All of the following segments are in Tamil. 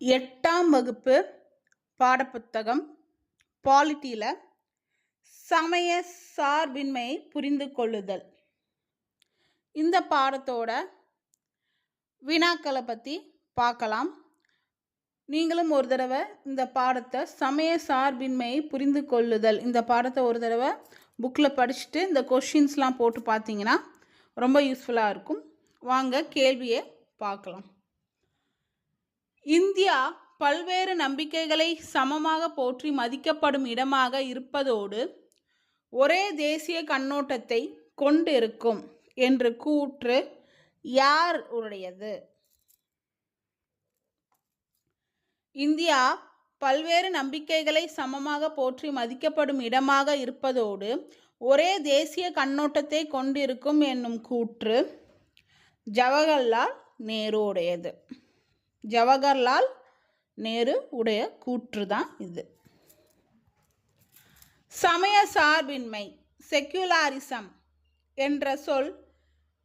எட்டாம் வகுப்பு பாடப்புத்தகம் பாலிட்டியில் சமய சார்பின்மையை புரிந்து கொள்ளுதல். இந்த பாடத்தோட வினாக்களை பற்றி பார்க்கலாம். நீங்களும் ஒரு தடவை இந்த பாடத்தை சமய சார்பின்மையை புரிந்து கொள்ளுதல். இந்த பாடத்தை ஒரு தடவை புக்கில் படிச்சுட்டு இந்த கொஷின்ஸ்லாம் போட்டு பார்த்தீங்கன்னா ரொம்ப யூஸ்ஃபுல்லாக இருக்கும். வாங்க கேள்வியை பார்க்கலாம். இந்தியா பல்வேறு நம்பிக்கைகளை சமமாக போற்றி மதிக்கப்படும் இடமாக இருப்பதோடு ஒரே தேசிய கண்ணோட்டத்தை கொண்டிருக்கும் என்று கூற்று யார் உடையது? இந்தியா பல்வேறு நம்பிக்கைகளை சமமாக போற்றி மதிக்கப்படும் இடமாக இருப்பதோடு ஒரே தேசிய கண்ணோட்டத்தை கொண்டிருக்கும் என்னும் கூற்று ஜவஹர்லால் நேருடையது ஜவஹர்லால் நேரு உடைய கூற்று தான் இது. சமய சார்பின்மை செக்யுலாரிசம் என்ற சொல்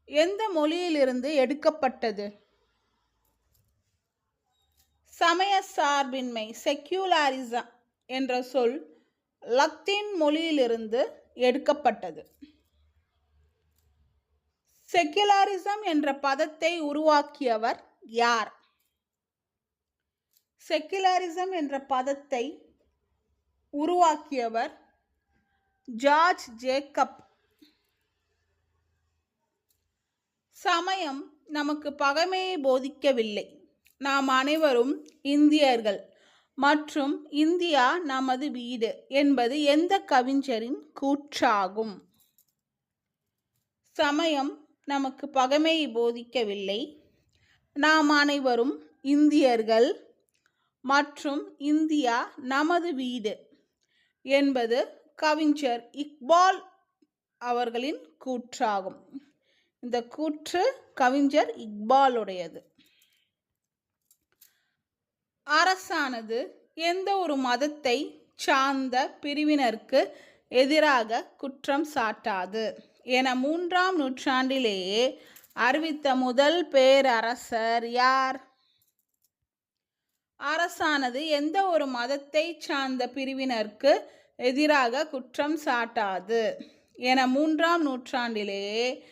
எந்த மொழியிலிருந்து எடுக்கப்பட்டது? சமய சார்பின்மை செக்யூலாரிசம் என்ற சொல் லத்தீன் மொழியிலிருந்து எடுக்கப்பட்டது. செக்யுலாரிசம் என்ற பதத்தை உருவாக்கியவர் யார்? செக்குலாரிசம் என்ற பதத்தை உருவாக்கியவர் ஜார்ஜ் ஜேக்கப். சமயம் நமக்கு பகைமையை போதிக்கவில்லை. நாம் அனைவரும் இந்தியர்கள் மற்றும் இந்தியா நமது வீடு என்பது எந்த கவிஞரின் கூற்றாகும்? சமயம் நமக்கு பகைமையை போதிக்கவில்லை. நாம் அனைவரும் இந்தியர்கள் மற்றும் இந்தியா நமது வீடு என்பது கவிஞர் இக்பால் அவர்களின் கூற்றாகும். இந்த கூற்று கவிஞர் இக்பாலுடையது. அரசானது எந்த ஒரு மதத்தை சார்ந்த பிரிவினருக்கு எதிராக குற்றம் சாட்டாது என மூன்றாம் நூற்றாண்டிலேயே அறிவித்த முதல் பேரரசர் யார்? அரசானது எந்த ஒரு மதத்தை சார்ந்த பிரிவினருக்கு எதிராக குற்றம் சாட்டாது என மூன்றாம் நூற்றாண்டிலேயே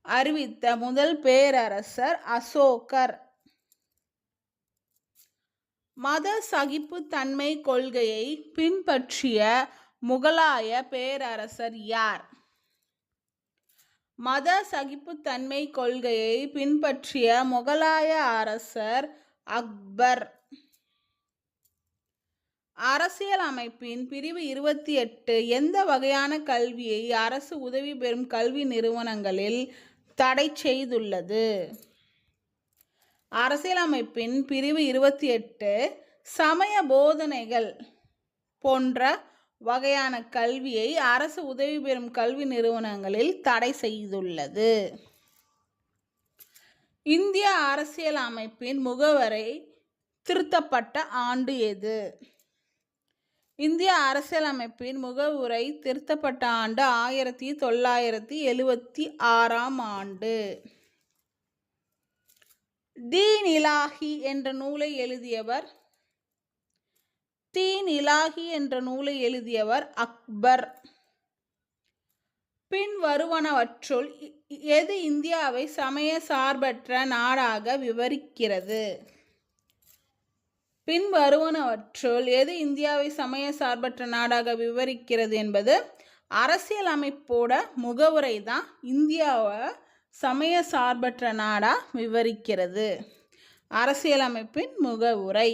அறிவித்த முதல் பேரரசர் அசோகர். மத சகிப்புத்தன்மை கொள்கையை பின்பற்றிய முகலாய பேரரசர் யார்? மத சகிப்புத்தன்மை கொள்கையை பின்பற்றிய முகலாய அரசர் அக்பர். அரசியல் அமைப்பின் பிரிவு இருபத்தி எட்டு எந்த வகையான கல்வியை அரசு உதவி பெறும் கல்வி நிறுவனங்களில் தடை செய்துள்ளது? அரசியலமைப்பின் பிரிவு இருபத்தி எட்டு சமய போதனைகள் போன்ற வகையான கல்வியை அரசு உதவி பெறும் கல்வி நிறுவனங்களில் தடை செய்துள்ளது. இந்திய அரசியல் அமைப்பின் முகவரை திருத்தப்பட்ட ஆண்டு எது? இந்திய அரசியலமைப்பின் முகவுரை திருத்தப்பட்ட ஆண்டு ஆயிரத்தி தொள்ளாயிரத்தி எழுவத்தி ஆறாம் ஆண்டு. தீன் நிலாகி என்ற நூலை எழுதியவர் தீன் நிலாகி என்ற நூலை எழுதியவர் அக்பர். பின் வருவனவற்றுள் எது இந்தியாவை சமய சார்பற்ற நாடாக விவரிக்கிறது? பின் வருவனவற்றுள் எது இந்தியாவை சமய சார்பற்ற நாடாக விவரிக்கிறது என்பது அரசியல் அமைப்போட முகவுரை தான் இந்தியாவை சமய சார்பற்ற நாடாக விவரிக்கிறது. அரசியலமைப்பின் முகவுரை.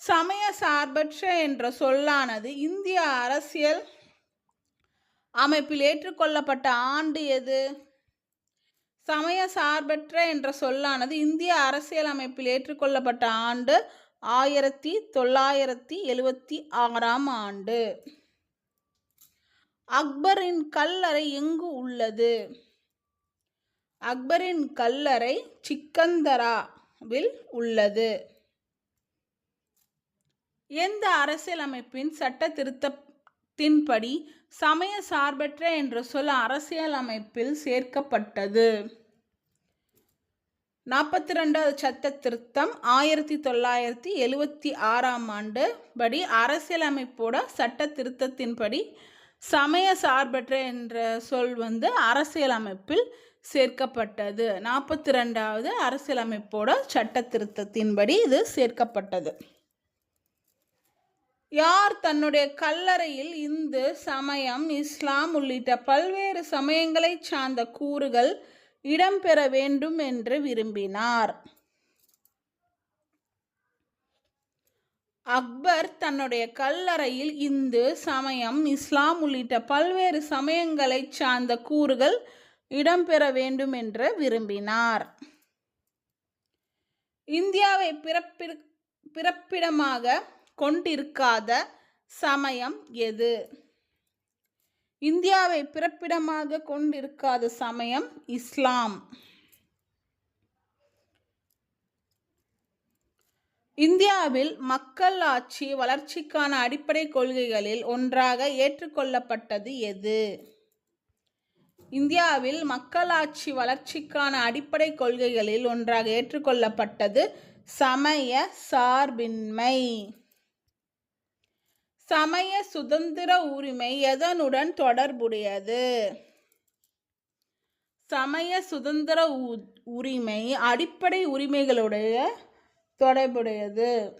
சமய சார்பற்ற என்ற சொல்லானது இந்திய அரசியல் அமைப்பில் ஏற்றுக்கொள்ளப்பட்ட ஆண்டு எது? சமய சார்பற்ற என்ற சொல்லானது இந்திய அரசியலமைப்பில் ஏற்றுக்கொள்ளப்பட்ட ஆண்டு ஆயிரத்தி தொள்ளாயிரத்தி எழுவத்தி ஆறாம் ஆண்டு. அக்பரின் கல்லறை எங்கு உள்ளது? அக்பரின் கல்லறை சிக்கந்தராவில் உள்ளது. எந்த அரசியலமைப்பின் சட்ட திருத்த தின்படி சமய சார்பற்ற என்ற சொல் அரசியலமைப்பில் சேர்க்கப்பட்டது. நாற்பத்தி ரெண்டாவது சட்ட திருத்தம் ஆயிரத்தி தொள்ளாயிரத்தி எழுவத்தி ஆறாம் ஆண்டு படி அரசியலமைப்போட சட்ட திருத்தத்தின்படி சமய சார்பற்ற என்ற சொல் வந்து அரசியலமைப்பில் சேர்க்கப்பட்டது. நாற்பத்தி ரெண்டாவது அரசியலமைப்போட சட்ட திருத்தத்தின்படி இது சேர்க்கப்பட்டது. யார் தன்னுடைய கல்லறையில் இந்து சமயம் இஸ்லாம் உள்ளிட்ட பல்வேறு சமயங்களைச் சார்ந்த கூறுகள் இடம்பெற வேண்டும் என்று விரும்பினார். அக்பர் தன்னுடைய கல்லறையில் இந்து சமயம் இஸ்லாம் உள்ளிட்ட பல்வேறு சமயங்களைச் சார்ந்த கூறுகள் இடம்பெற வேண்டும் என்று விரும்பினார். இந்தியாவை பிறப்பிட பிறப்பிடமாக கொண்டிருக்காத சமயம் எது? இந்தியாவை பிறப்பிடமாக கொண்டிருக்காத சமயம் இஸ்லாம். இந்தியாவில் மக்கள் ஆட்சி வளர்ச்சிக்கான அடிப்படை கொள்கைகளில் ஒன்றாக ஏற்றுக்கொள்ளப்பட்டது எது? இந்தியாவில் மக்களாட்சி வளர்ச்சிக்கான அடிப்படை கொள்கைகளில் ஒன்றாக ஏற்றுக்கொள்ளப்பட்டது சமய சார்பின்மை. சமய சுதந்திர உரிமை எதனுடன் தொடர்புடையது? சமய சுதந்திர உரிமை அடிப்படை உரிமைகளுடைய தொடர்புடையது.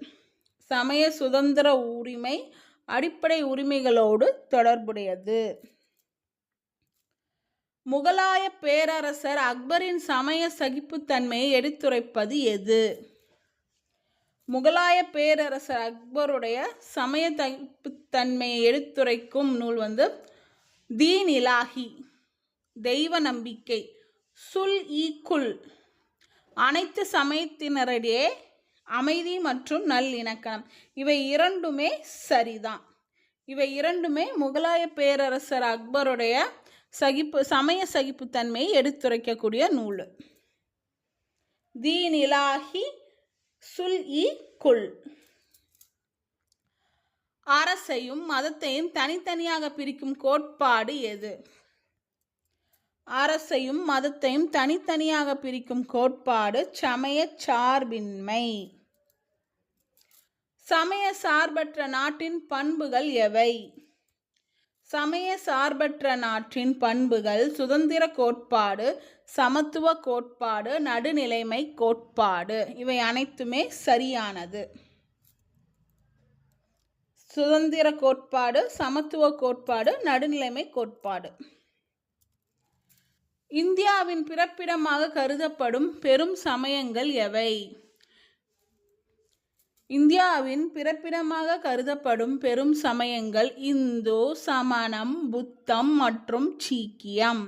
சமய சுதந்திர உரிமை அடிப்படை உரிமைகளோடு தொடர்புடையது. முகலாய பேரரசர் அக்பரின் சமய சகிப்புத்தன்மையை எடுத்துரைப்பது எது? முகலாய பேரரசர் அக்பருடைய சமய தன்மையை எடுத்துரைக்கும் நூல் வந்து தீன் இலாகி தெய்வ நம்பிக்கை சுல் ஈக்குல் அனைத்து சமயத்தினரிடையே அமைதி மற்றும் நல்லிணக்கம் இவை இரண்டுமே சரிதான். இவை இரண்டுமே முகலாய பேரரசர் அக்பருடைய சகிப்பு சமய சகிப்புத்தன்மையை எடுத்துரைக்கக்கூடிய நூல். தீன் இலாகி சுல் இ குல் அரசையும் மதத்தையும் தனித்தனியாக பிரிக்கும் கோட்பாடு எது? அரசையும் மதத்தையும் தனித்தனியாக பிரிக்கும் கோட்பாடு சமய சார்பின்மை. சமய சார்பற்ற நாட்டின் பண்புகள் எவை? சமய சார்பற்ற நாட்டின் பண்புகள் சுதந்திர கோட்பாடு சமத்துவ கோட்பாடு நடுநிலைமை கோட்பாடு. இவை அனைத்துமே சரியானது. சுதந்திர கோட்பாடு சமத்துவ கோட்பாடு நடுநிலைமை கோட்பாடு. இந்தியாவின் பிறப்பிடமாக கருதப்படும் பெரும் சமயங்கள் எவை? இந்தியாவின் பிறப்பிடமாக கருதப்படும் பெரும் சமயங்கள் இந்து சமணம் புத்தம் மற்றும் சீக்கியம்.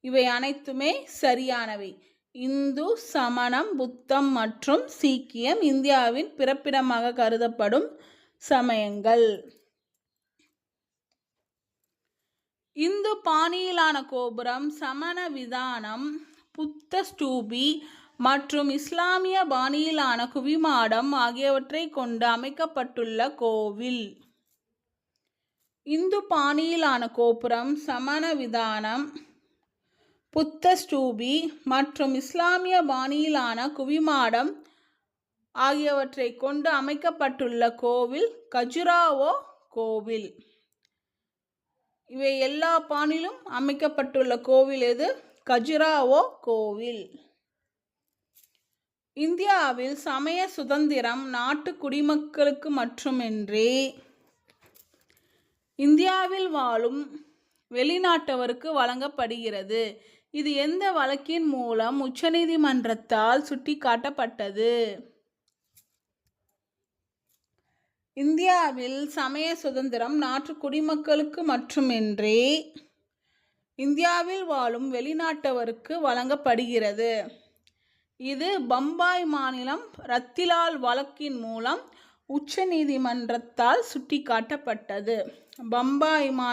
இவை அனைத்துமே சரியானவை. இந்து சமணம் புத்தம் மற்றும் சீக்கியம் இந்தியாவின் பிறப்பிடமாக கருதப்படும் சமயங்கள். இந்து பாணியிலான கோபுரம் சமண விதானம் புத்த ஸ்டூபி மற்றும் இஸ்லாமிய பாணியிலான குவிமாடம் ஆகியவற்றை கொண்டு அமைக்கப்பட்டுள்ள கோவில். இந்து பாணியிலான கோபுரம் சமண விதானம் புத்த ஸ்டூபி மற்றும் இஸ்லாமிய பாணியிலான குவிமாடம் ஆகியவற்றை கொண்டு அமைக்கப்பட்டுள்ள கோவில் கஜுராவோ கோவில். இவை எல்லா பாணிலும் அமைக்கப்பட்டுள்ள கோவில் எது? கஜுராவோ கோவில். இந்தியாவில் சமய சுதந்திரம் நாட்டு குடிமக்களுக்கு மட்டுமின்றி இந்தியாவில் வாழும் வெளிநாட்டவருக்கு வழங்கப்படுகிறது. இது எந்த வழக்கின் மூலம் உச்சநீதிமன்றத்தால் சுட்டிக்காட்டப்பட்டது? இந்தியாவில் சமய சுதந்திரம் நாட்டு குடிமக்களுக்கு மட்டுமின்றி இந்தியாவில் வாழும் வெளிநாட்டவருக்கு வழங்கப்படுகிறது. இது பம்பாய் மாநிலம் ரத்திலால் வழக்கின் மூலம் உச்ச நீதிமன்றத்தால் சுட்டிக்காட்டப்பட்டது. பம்பாய் மா